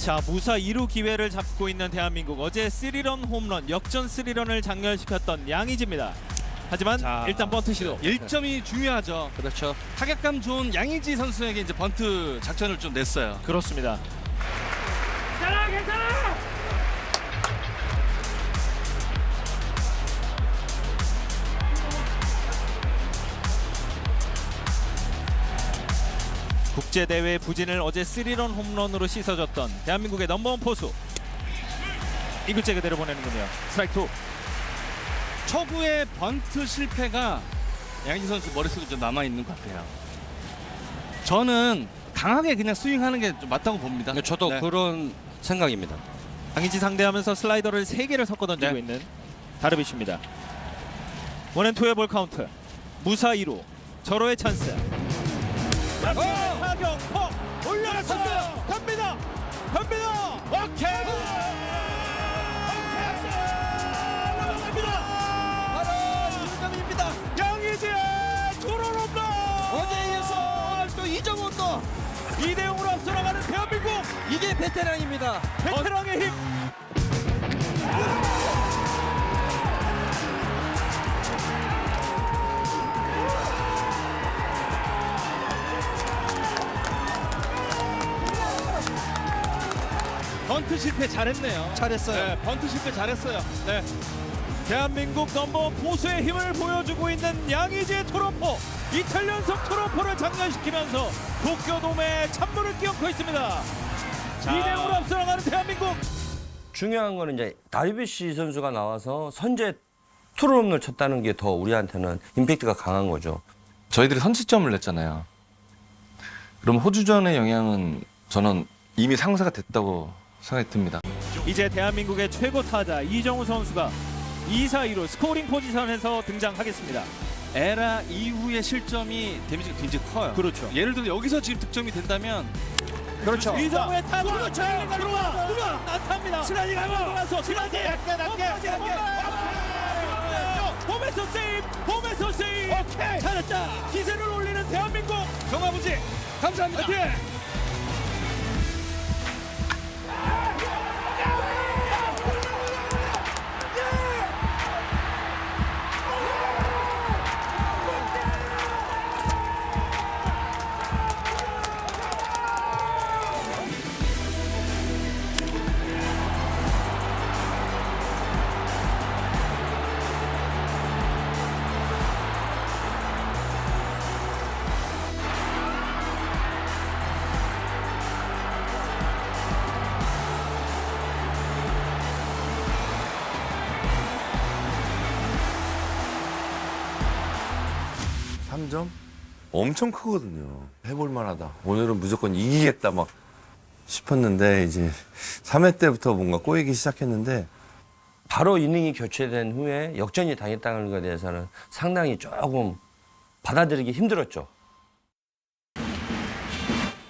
자 무사 2루 기회를 잡고 있는 대한민국 어제 3런 홈런 역전 3런을 장렬시켰던 양의지입니다. 하지만 자, 일단 번트 시도 1점이 중요하죠. 그렇죠. 타격감 좋은 양의지 선수에게 이제 번트 작전을 좀 냈어요. 그렇습니다. 국제 대회 부진을 어제 3런 홈런으로 씻어줬던 대한민국의 넘버원 포수 이글째 그대로 보내는군요. 스트라이크 2. 초구의 번트 실패가 양의지 선수 머릿속에 좀 남아 있는 것 같아요. 저는 강하게 그냥 스윙하는 게좀 맞다고 봅니다. 저도 네. 그런 생각입니다. 강인지 상대하면서 슬라이더를 3개를 섞어 던지고 네. 있는 다르비쉬입니다. 원앤투의 볼 카운트. 무사 2루. 절호의 찬스. 타격 퍽 올려놨어요. 갑니다. 갑니다. 오케이. 바로 이정입니다. 양의지의 초론 홈런. 어제에 이어서 오늘 또 이정훈도 2대 0으로 앞서 나가는 대한민국 이게 베테랑입니다. 베테랑의 힘. 번트 실패 잘했네요. 잘했어요. 네, 번트 실패 잘했어요. 네. 대한민국 넘버원 포수의 힘을 보여주고 있는 양의지의 트로포 이탈 연속 트로포를 장렬시키면서 도쿄돔에 찬물을 끼얹고 있습니다. 2대 0으로 앞서 나가는 대한민국 중요한 거는 이제 다리비시 선수가 나와서 선제 투런을 쳤다는 게 더 우리한테는 임팩트가 강한 거죠. 저희들이 선취점을 냈잖아요. 그럼 호주전의 영향은 저는 이미 상쇄가 됐다고 생각이 듭니다. 이제 대한민국의 최고 타자 이정우 선수가 2사 2로 스코어링 포지션에서 등장하겠습니다. 에라 이후의 실점이 데미지가 굉장히 커요. 그렇죠. 예를 들어 여기서 지금 득점이 된다면 그렇죠. 이정우의 타구 그렇죠. 들어와 들어와 나타납니다. 슬라이딩 하고 돌아서 슬라이딩 약간 낮게 홈에서 세이브 홈에서 세이브 오케이 잘했다 기세를 올리는 대한민국 정아버지 감사합니다. 삼점 엄청 크거든요. 해볼 만하다. 오늘은 무조건 이기겠다 막 싶었는데 이제 3회 때부터 뭔가 꼬이기 시작했는데 바로 이닝이 교체된 후에 역전이 당했다는 것에 대해서는 상당히 조금 받아들이기 힘들었죠.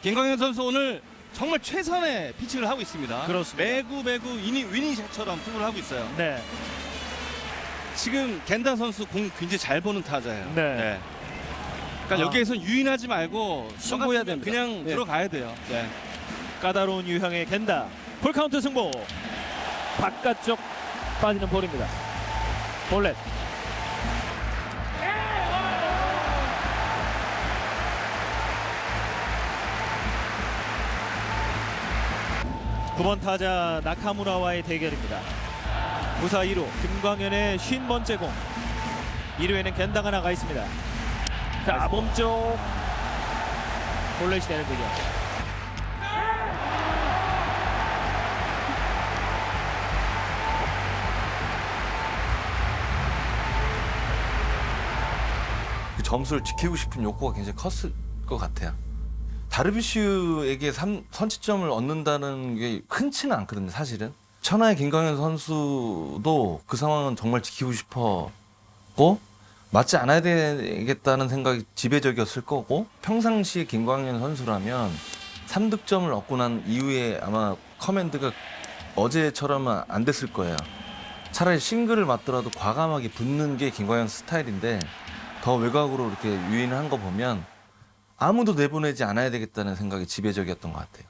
김광현 선수 오늘 정말 최선의 피칭을 하고 있습니다. 그렇습니다. 매구 매구 이닝 위닝샷처럼 투구를 하고 있어요. 네 지금 겐다 선수 공 굉장히 잘 보는 타자예요. 네. 그러니까 아. 여기에서 유인하지 말고 승부해야 됩니다. 그냥 네. 들어가야 돼요. 네. 까다로운 유형의 겐다 풀카운트 승부 바깥쪽 빠지는 볼입니다 볼넷 구번 타자 나카무라와의 대결입니다 무사 2루 김광현의 50번째 공 2루에는 겐다가 나가 있습니다 자 몸쪽 볼넷이 되는군요 그 점수를 지키고 싶은 욕구가 굉장히 컸을 것 같아요. 다르비슈에게 삼- 선취점을 얻는다는 게 흔치는 않거든요, 사실은. 천하의 김광현 선수도 그 상황은 정말 지키고 싶었고 맞지 않아야 되겠다는 생각이 지배적이었을 거고 평상시에 김광현 선수라면 3득점을 얻고 난 이후에 아마 커맨드가 어제처럼은 안 됐을 거예요. 차라리 싱글을 맞더라도 과감하게 붙는 게 김광현 스타일인데 더 외곽으로 이렇게 유인한 거 보면 아무도 내보내지 않아야 되겠다는 생각이 지배적이었던 것 같아요.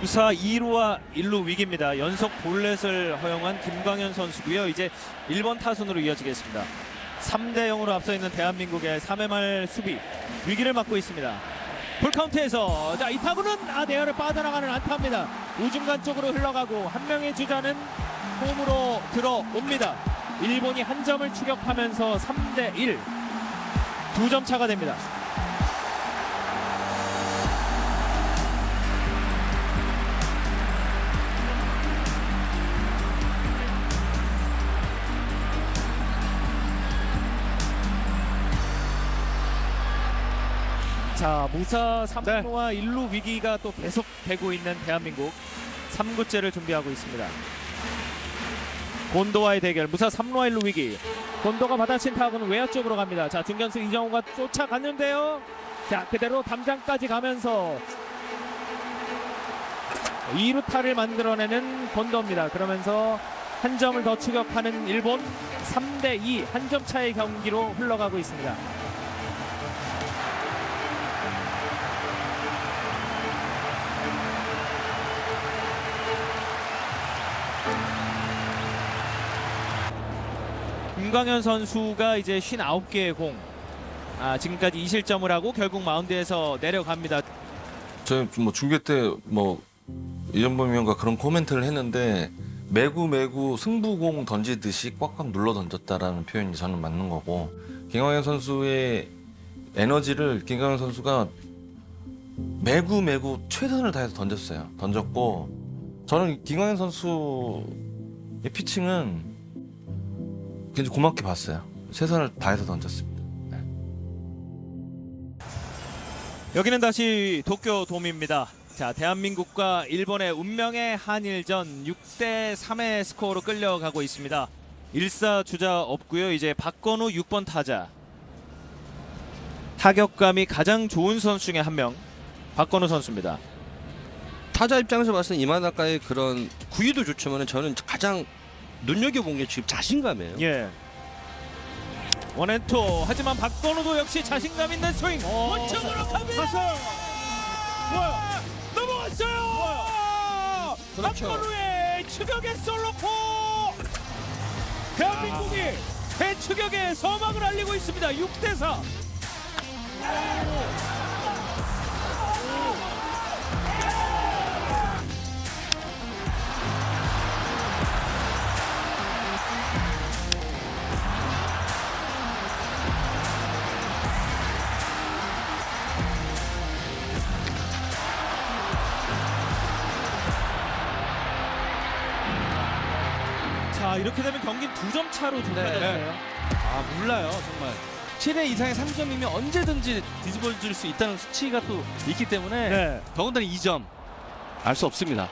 무사 2루와 1루 위기입니다. 연속 볼넷을 허용한 김광현 선수고요. 이제 1번 타순으로 이어지겠습니다. 3대 0으로 앞서 있는 대한민국의 3회 말 수비 위기를 맞고 있습니다. 풀카운트에서 자, 이 타구는 아 내야를 빠져나가는 안타입니다. 우중간 쪽으로 흘러가고 한 명의 주자는 홈으로 들어옵니다. 일본이 한 점을 추격하면서 3대 1. 두 점 차가 됩니다. 자 무사 3루와 1루 위기가 또 계속되고 있는 대한민국 3구째를 준비하고 있습니다. 곤도와의 대결 무사 3루와 1루 위기 곤도가 받아친 타구는 외야 쪽으로 갑니다. 자 중견수 이정우가 쫓아갔는데요. 자 그대로 담장까지 가면서 2루타를 만들어내는 곤도입니다. 그러면서 한 점을 더 추격하는 일본 3대2 한 점 차의 경기로 흘러가고 있습니다. 김광현 선수가 이제 59개의 공. 아, 지금까지 2실점을 하고 결국 마운드에서 내려갑니다. 저희 뭐 중계 때뭐 이정범 위원과 그런 코멘트를 했는데 매구 매구 승부공 던지듯이 꽉꽉 눌러 던졌다라는 표현이 저는 맞는 거고 김광현 선수의 에너지를 김광현 선수가 매구 매구 최선을 다해서 던졌어요. 던졌고 저는 김광현 선수의 피칭은 굉장히 고맙게 봤어요. 최선을 다해서 던졌습니다. 여기는 다시 도쿄 돔입니다. 자, 대한민국과 일본의 운명의 한일전 6대 3의 스코어로 끌려가고 있습니다. 1사 주자 없고요. 이제 박건우 6번 타자. 타격감이 가장 좋은 선수 중에 한 명. 박건우 선수입니다. 타자 입장에서 봤을 때 이만아까의 그런 구위도 좋지만 저는 가장 눈여겨본 게 지금 자신감이에요. 예. 원앤투. 하지만 박건우도 역시 자신감 있는 스윙. 원점으로 갑니다! 뭐야 넘어갔어요! 그렇죠. 박건우의 추격의 솔로포! 대한민국이 대추격의 서막을 알리고 있습니다. 6대4 자 이렇게 되면 경기는 두점 차로 좁혀졌어요 아 몰라요 정말 7회 이상의 3점이면 언제든지 뒤집어질 수 있다는 수치가 또 있기 때문에 네. 더군다나 2점 알 수 없습니다.